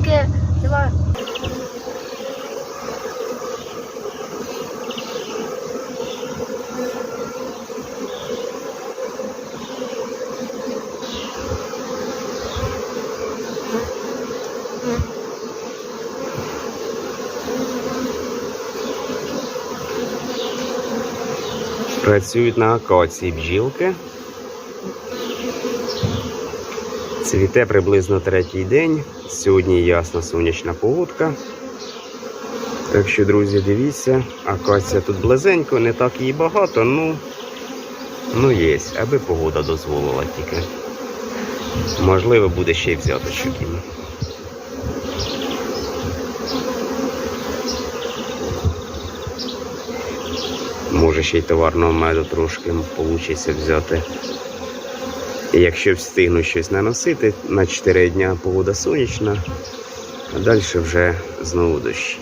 тільки два. Працюють на акації бджілки. Цвіте приблизно третій день. Сьогодні ясна сонячна погодка. Так що, друзі, дивіться, акація тут близенько, не так її багато, ну, ну є, аби погода дозволила тільки. Можливо, буде ще й взяточок їм. Може ще й товарного меду трошки вийде взяти. Якщо встигну щось наносити, на 4 дня погода сонячна, а далі вже знову дощі.